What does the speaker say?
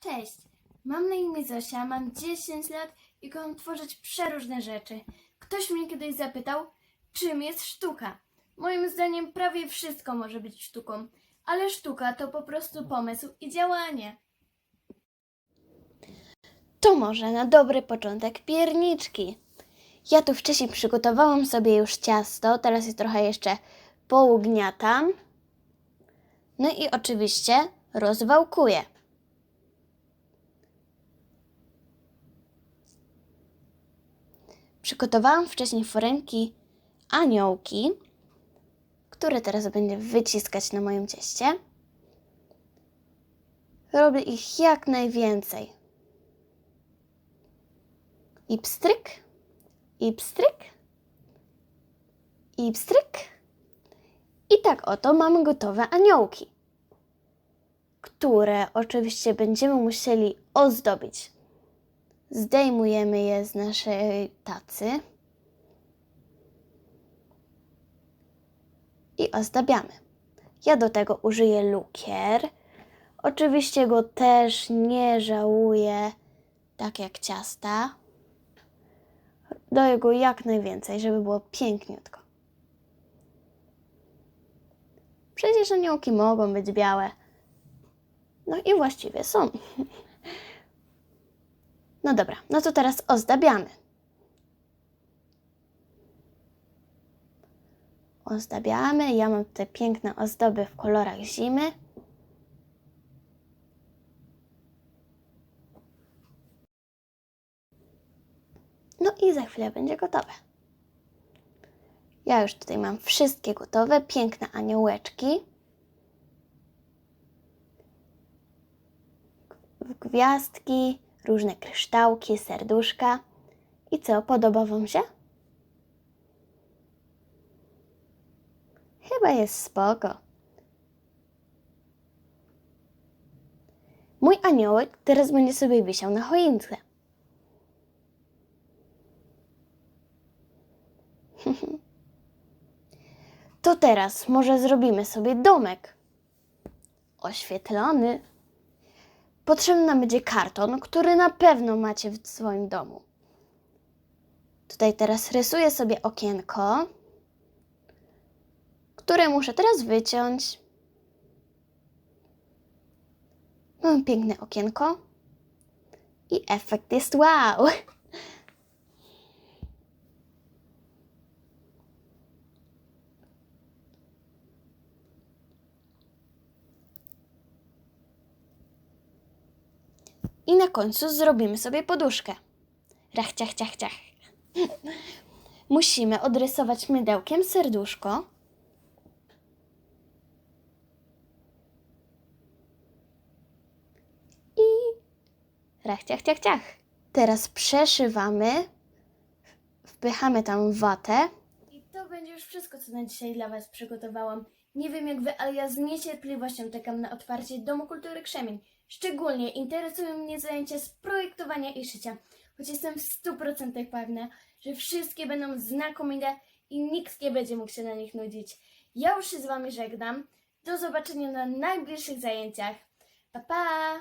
Cześć, mam na imię Zosia, mam 10 lat i kocham tworzyć przeróżne rzeczy. Ktoś mnie kiedyś zapytał, czym jest sztuka. Moim zdaniem prawie wszystko może być sztuką, ale sztuka to po prostu pomysł i działanie. To może na dobry początek pierniczki. Ja tu wcześniej przygotowałam sobie już ciasto, teraz je trochę jeszcze pougniatam. No i oczywiście rozwałkuję. Przygotowałam wcześniej foremki aniołki, które teraz będę wyciskać na moim cieście. Robię ich jak najwięcej. I pstryk, i pstryk, i pstryk. I tak oto mamy gotowe aniołki, które oczywiście będziemy musieli ozdobić. Zdejmujemy je z naszej tacy i ozdabiamy. Ja do tego użyję lukier. Oczywiście go też nie żałuję, tak jak ciasta. Daję go jak najwięcej, żeby było piękniutko. Przecież aniołki mogą być białe. No i właściwie są. No dobra, no to teraz ozdabiamy. Ozdabiamy. Ja mam te piękne ozdoby w kolorach zimy. No i za chwilę będzie gotowe. Ja już tutaj mam wszystkie gotowe, piękne aniołeczki. Gwiazdki, różne kryształki, serduszka. I co, podoba Wam się? Chyba jest spoko. Mój aniołek teraz będzie sobie wisiał na choince. To teraz może zrobimy sobie domek. Oświetlony. Potrzebny nam będzie karton, który na pewno macie w swoim domu. Tutaj teraz rysuję sobie okienko, które muszę teraz wyciąć. Mam piękne okienko i efekt jest wow! I na końcu zrobimy sobie poduszkę. Rach, ciach, ciach, ciach. Musimy odrysować mydełkiem serduszko. I rach, ciach, ciach, ciach. Teraz przeszywamy, wpychamy tam watę. I to będzie już wszystko, co na dzisiaj dla Was przygotowałam. Nie wiem jak Wy, ale ja z niecierpliwością czekam na otwarcie Domu Kultury Krzemień. Szczególnie interesują mnie zajęcia z projektowania i szycia, choć jestem w 100% pewna, że wszystkie będą znakomite i nikt nie będzie mógł się na nich nudzić. Ja już się z Wami żegnam. Do zobaczenia na najbliższych zajęciach. Pa, pa!